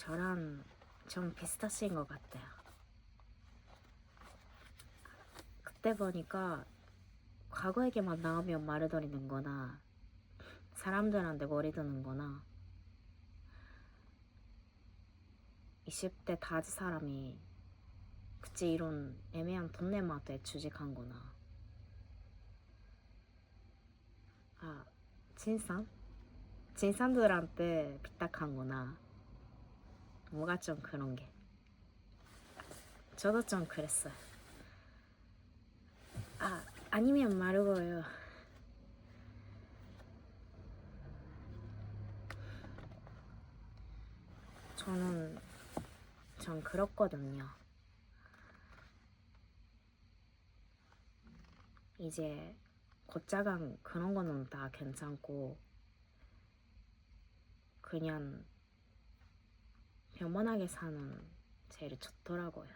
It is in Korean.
저랑 좀 비슷하신 것 같아요. 그때 보니까 과거 얘기만 나오면 말을 돌리는 거나 사람들한테 거리 두는 거나 20대 다지 사람이 그치 이런 애매한 돈내마에 주직한 거나 아 진상? 진상들한테 빚딱한 거나 뭐가 좀 그런 게? 저도 좀 그랬어요. 아 아니면 말고요. 저는 전 그렇거든요. 이제 곧자간 그런 거는 다 괜찮고 그냥 평범하게 사는 제일 좋더라고요.